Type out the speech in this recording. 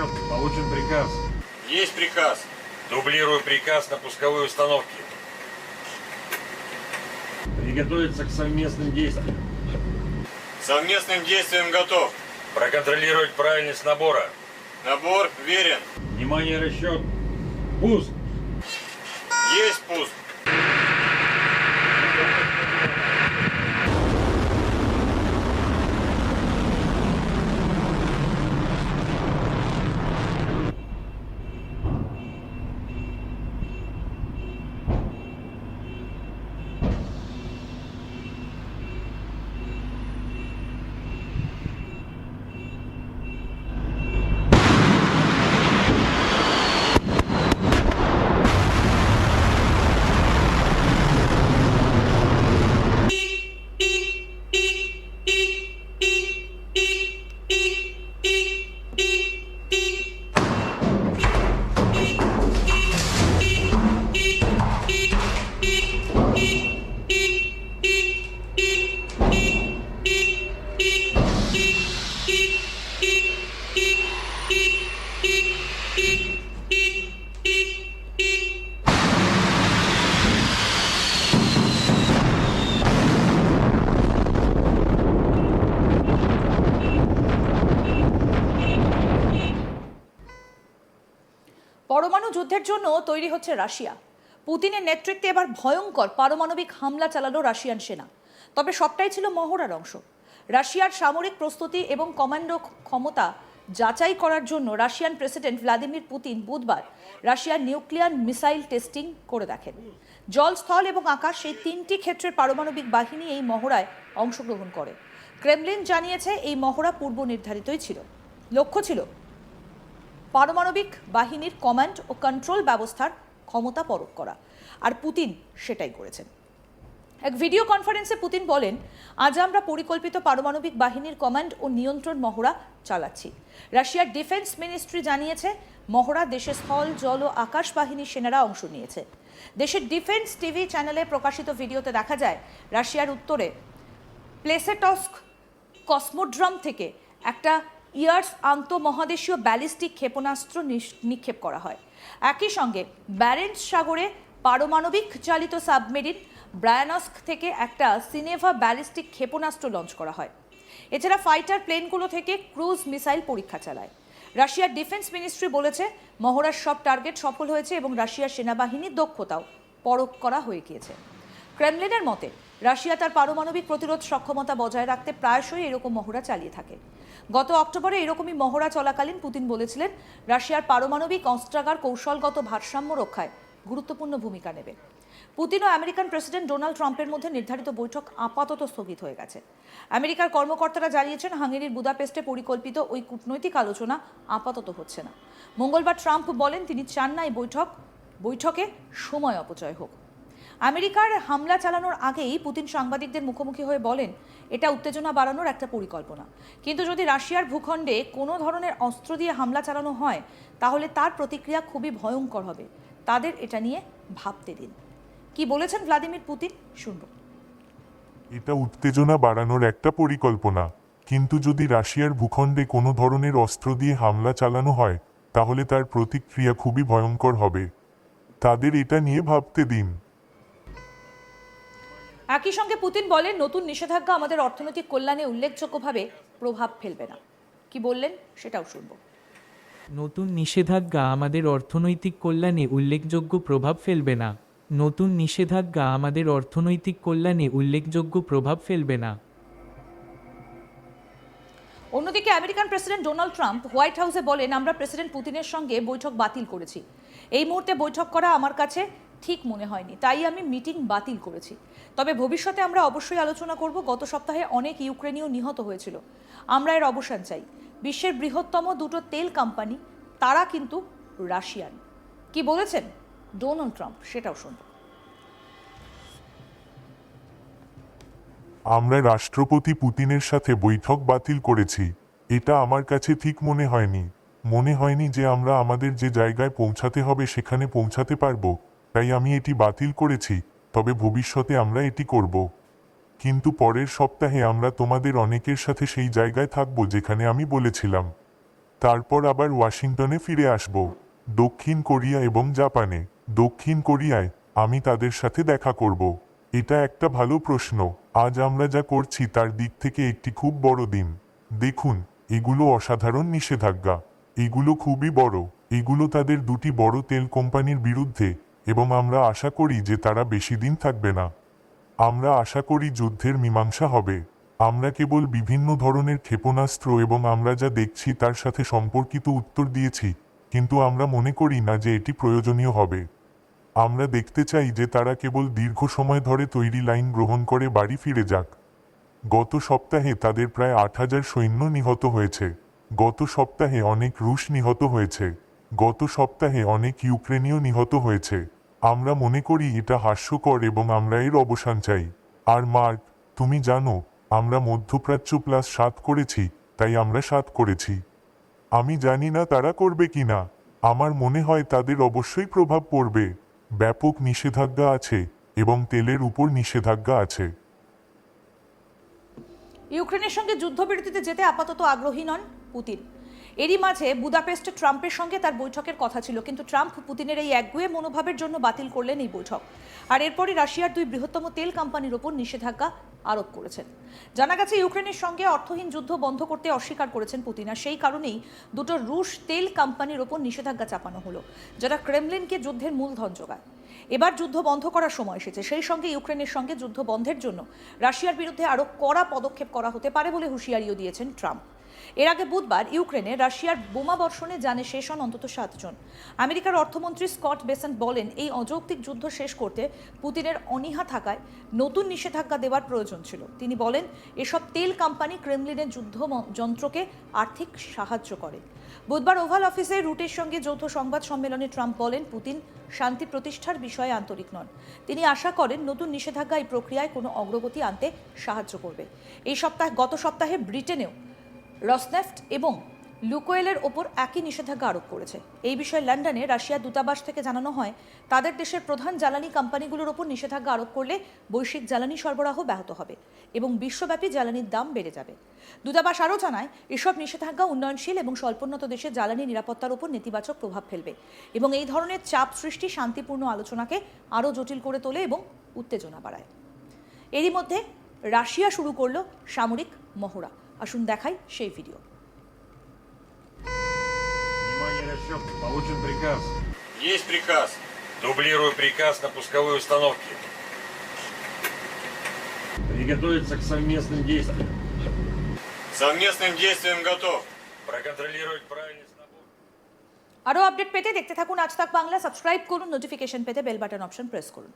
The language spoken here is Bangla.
расчет. Получен приказ. Есть приказ. Дублирую приказ на пусковой установке. Приготовиться к совместным действиям. Совместным действием готов. Проконтролировать правильность набора. Набор верен. Внимание, расчет. Пуск. Есть пуск. পরমাণু যুদ্ধের জন্য তৈরি হচ্ছে রাশিয়া। পুতিনের নেতৃত্বে এবার ভয়ঙ্কর পারমাণবিক হামলা চালালো রাশিয়ান সেনা। তবে সবটাই ছিল মহড়ার অংশ। রাশিয়ার সামরিক প্রস্তুতি এবং কমান্ডো ক্ষমতা যাচাই করার জন্য রাশিয়ান প্রেসিডেন্ট ভ্লাদিমির পুতিন বুধবার রাশিয়ার নিউক্লিয়ার মিসাইল টেস্টিং করে দেখেন। জল স্থল এবং আকাশ সেই তিনটি ক্ষেত্রের পারমাণবিক বাহিনী এই মহড়ায় অংশগ্রহণ করে। ক্রেমলিন জানিয়েছে, এই মহড়া পূর্ব নির্ধারিতই ছিল। লক্ষ্য ছিল পারমাণবিক বাহিনীর কমান্ড ও কন্ট্রোল ব্যবস্থার ক্ষমতা পরখ করা। আর পুতিন সেটাই করেছেন। এক ভিডিও কনফারেন্সে পুতিন বলেন, আজ আমরা পরিকল্পিত পারমাণবিক বাহিনীর কমান্ড ও নিয়ন্ত্রণ মহড়া চালাচ্ছি। রাশিয়ার ডিফেন্স মিনিস্ট্রি জানিয়েছে, মহড়া দেশের স্থল, জল ও আকাশ বাহিনীর সেনারা অংশ নিয়েছে। দেশের ডিফেন্স টিভি চ্যানেলে প্রকাশিত ভিডিওতে দেখা যায়, রাশিয়ার উত্তরে প্লেসেটস্ক কসমোড্রাম থেকে একটা ইয়ার্স আন্তঃমহাদেশীয় ব্যালিস্টিক ক্ষেপণাস্ত্র নিক্ষেপ করা হয়। একই সঙ্গে ব্যারেন্টস সাগরে পারমাণবিক চালিত সাবমেরিন ব্রায়ানস্ক থেকে একটা সিনেভা ব্যালিস্টিক ক্ষেপণাস্ত্র লঞ্চ করা হয়। এছাড়া ফাইটার প্লেনগুলো থেকে ক্রুজ মিসাইল পরীক্ষা চালায়। রাশিয়ার ডিফেন্স মিনিস্ট্রি বলেছে, মহড়ার সব টার্গেট সফল হয়েছে এবং রাশিয়ার সেনাবাহিনীর দক্ষতাও পরখ করা হয়ে গিয়েছে। ক্রেমলিনের মতে, রাশিয়া তার পারমাণবিক প্রতিরোধ সক্ষমতা বজায় রাখতে প্রায়শই এরকম মহড়া চালিয়ে থাকে। গত অক্টোবরে এরকমই মহড়া চলাকালীন পুতিন বলেছিলেন, রাশিয়ার পারমাণবিক অস্ত্রাগার কৌশলগত ভারসাম্য রক্ষায় গুরুত্বপূর্ণ ভূমিকা নেবে। পুতিন ও আমেরিকান প্রেসিডেন্ট ডোনাল্ড ট্রাম্পের মধ্যে নির্ধারিত বৈঠক আপাতত স্থগিত হয়ে গেছে। আমেরিকার কর্মকর্তারা জানিয়েছেন, হাঙ্গেরির বুদাপেস্টে পরিকল্পিত ওই কূটনৈতিক আলোচনা আপাতত হচ্ছে না। মঙ্গলবার ট্রাম্প বলেন, তিনি চান না এই বৈঠক, বৈঠকে সময় অপচয় হোক। আমেরিকার হামলা চালানোর আগেই পুতিন সাংবাদিকদের মুখোমুখি হয়ে বলেন, এটা উত্তেজনা বাড়ানোর একটা পরিকল্পনা। কিন্তু যদি রাশিয়ার ভূখণ্ডে কোনো ধরনের অস্ত্র দিয়ে হামলা চালানো হয়, তাহলে তার প্রতিক্রিয়া খুবই ভয়ঙ্কর হবে। তাদের এটা নিয়ে ভাবতে দিন। কি বলেছেন ভ্লাদিমির পুতিন? শুনব। এটা উত্তেজনা বাড়ানোর একটা পরিকল্পনা। কিন্তু যদি রাশিয়ার ভূখণ্ডে কোনো ধরনের অস্ত্র দিয়ে হামলা চালানো হয়, তাহলে তার প্রতিক্রিয়া খুবই ভয়ঙ্কর হবে। তাদের এটা নিয়ে ভাবতে দিন। একই সঙ্গে পুতিন বলেন নতুন নিষেধাজ্ঞা আমাদের অর্থনৈতিক কল্যাণে উল্লেখযোগ্যভাবে প্রভাব ফেলবে না। কি বললেন সেটাও শুনব। নতুন নিষেধাজ্ঞা আমাদের অর্থনৈতিক কল্যাণে উল্লেখযোগ্য প্রভাব ফেলবে না। নতুন নিষেধাজ্ঞা আমাদের অর্থনৈতিক কল্যাণে উল্লেখযোগ্য প্রভাব ফেলবে না। অন্যদিকে American president Donald Trump White হাউসে বলেন আমরা প্রেসিডেন্ট পুতিনের সঙ্গে বৈঠক বাতিল করেছি। এই মুহূর্তে বৈঠক করা আমার কাছে ঠিক মনে হয়নি, তাই আমি মিটিং বাতিল করেছি। তবে ভবিষ্যতে আমরা অবশ্যই আলোচনা করব, গত সপ্তাহে অনেক ইউক্রেনীয় নিহত হয়েছিল। আমরা এর অবসান চাই। বিশ্বের বৃহত্তম দুটো তেল কোম্পানি, তারা কিন্তু রাশিয়ান। কি বলেছেন? ডোনাল্ড ট্রাম্প, সেটাও শুনব। আমরা রাষ্ট্রপতি পুতিনের সাথে বৈঠক বাতিল করেছি। এটা আমার কাছে ঠিক মনে হয়নি। মনে হয়নি যে আমরা আমাদের যে জায়গায় পৌঁছাতে হবে, সেখানে পৌঁছাতে পারব। তাই আমি এটি বাতিল করেছি, তবে ভবিষ্যতে আমরা এটি করব। কিন্তু পরের সপ্তাহে আমরা তোমাদের অনেকের সাথে সেই জায়গায় থাকব যেখানে আমি বলেছিলাম। তারপর আবার ওয়াশিংটনে ফিরে আসব, দক্ষিণ কোরিয়া এবং জাপানে। দক্ষিণ কোরিয়ায় আমি তাদের সাথে দেখা করব। এটা একটা ভালো প্রশ্ন, আজ আমরা যা করছি তার দিক থেকে একটি খুব বড় দিন। দেখুন, এগুলো অসাধারণ নিষেধাজ্ঞা। এগুলো খুবই বড়। এগুলো তাদের দুটি বড় তেল কোম্পানির বিরুদ্ধে এবং আমরা আশা করি যে তারা বেশি দিন থাকবে না। আমরা আশা করি যুদ্ধের মীমাংসা হবে। আমরা কেবল বিভিন্ন ধরনের ক্ষেপণাস্ত্র এবং আমরা যা দেখছি তার সাথে সম্পর্কিত উত্তর দিয়েছি, কিন্তু আমরা মনে করি না যে এটি প্রয়োজনীয় হবে। আমরা দেখতে চাই যে তারা কেবল দীর্ঘ সময় ধরে তৈরি লাইন গ্রহণ করে বাড়ি ফিরে যাক। গত সপ্তাহে তাদের প্রায় আট হাজার সৈন্য নিহত হয়েছে। গত সপ্তাহে অনেক রুশ নিহত হয়েছে। গত সপ্তাহে অনেক ইউক্রেনীয় নিহত হয়েছে। আমরা মনে করি এটা হাস্যকর এবং আমরা এর অবসান চাই। আর মার্ক, তুমি জানো, আমরা মধ্যপ্রাচ্য প্লাস সাত করেছি, তাই আমরা সাত করেছি। আমি জানি না তারা করবে কি না। আমার মনে হয় তাদের অবশ্যই প্রভাব পড়বে। ব্যাপক নিষেধাজ্ঞা আছে এবং তেলের উপর নিষেধাজ্ঞা আছে। ইউক্রেনের সঙ্গে যুদ্ধবিরতিতে যেতে আপাতত আগ্রহী নন পুতিন। এরই মাঝে বুদাপেস্টে ট্রাম্পের সঙ্গে তার বৈঠকের কথা ছিল, কিন্তু ট্রাম্প পুতিনের এই একগুয়ে মনোভাবের জন্য বাতিল করলেন এই বৈঠক। আর এরপরই রাশিয়ার দুই বৃহত্তম তেল কোম্পানির ওপর নিষেধাজ্ঞা আরোপ করেছেন। জানা গেছে, ইউক্রেনের সঙ্গে অর্থহীন যুদ্ধ বন্ধ করতে অস্বীকার করেছেন পুতিন, আর সেই কারণেই দুটো রুশ তেল কোম্পানির ওপর নিষেধাজ্ঞা চাপানো হলো যারা ক্রেমলিনকে যুদ্ধের মূলধন যোগায়। এবার যুদ্ধ বন্ধ করার সময় এসেছে, সেই সঙ্গে ইউক্রেনের সঙ্গে যুদ্ধ বন্ধের জন্য রাশিয়ার বিরুদ্ধে আরও কড়া পদক্ষেপ করা হতে পারে বলে হুঁশিয়ারিও দিয়েছেন ট্রাম্প। এর আগে বুধবার ইউক্রেনে রাশিয়ার বোমা বর্ষণে জানে শেষ হন অন্তত সাতজন আমেরিকার অর্থমন্ত্রী স্কট বেসেন্ট বলেন, এই অযৌক্তিক যুদ্ধ শেষ করতে পুতিনের অনীহা থাকায় নতুন নিষেধাজ্ঞা দেওয়ার প্রয়োজন ছিল। তিনি বলেন, এসব তেল কোম্পানি ক্রেমলিনের যুদ্ধ যন্ত্রকে আর্থিক সাহায্য করে। বুধবার ওভাল অফিসে রুটের সঙ্গে যৌথ সংবাদ সম্মেলনে ট্রাম্প বলেন, পুতিন শান্তি প্রতিষ্ঠার বিষয়ে আন্তরিক নন। তিনি আশা করেন, নতুন নিষেধাজ্ঞা এই প্রক্রিয়ায় কোনো অগ্রগতি আনতে সাহায্য করবে। এই সপ্তাহ, গত সপ্তাহে ব্রিটেনেও রসনেফট এবং লুকোয়েলের ওপর একই নিষেধাজ্ঞা আরোপ করেছে। এই বিষয়ে লন্ডনে রাশিয়ার দূতাবাস থেকে জানানো হয়, তাদের দেশের প্রধান জ্বালানি কোম্পানিগুলোর ওপর নিষেধাজ্ঞা আরোপ করলে বৈশ্বিক জ্বালানি সরবরাহ ব্যাহত হবে এবং বিশ্বব্যাপী জ্বালানির দাম বেড়ে যাবে। দূতাবাস আরও জানায়, এসব নিষেধাজ্ঞা উন্নয়নশীল এবং স্বল্পোন্নত দেশের জ্বালানি নিরাপত্তার ওপর নেতিবাচক প্রভাব ফেলবে এবং এই ধরনের চাপ সৃষ্টি শান্তিপূর্ণ আলোচনাকে আরও জটিল করে তোলে এবং উত্তেজনা বাড়ায়। এরই মধ্যে রাশিয়া শুরু করল সামরিক মহড়া। আসুন দেখাই সেই ভিডিও Внимание, расчет. Получен приказ. Есть приказ. Дублирую приказ на пусковые установки. Приготовиться к совместным действиям. Совместным действием готов. Проконтролировать правильность набора. আরও আপডেট পেতে দেখতে থাকুন আজ তাক বাংলা সাবস্ক্রাইব করুন নোটিফিকেশন পেতে বেল বাটন অপশন প্রেস করুন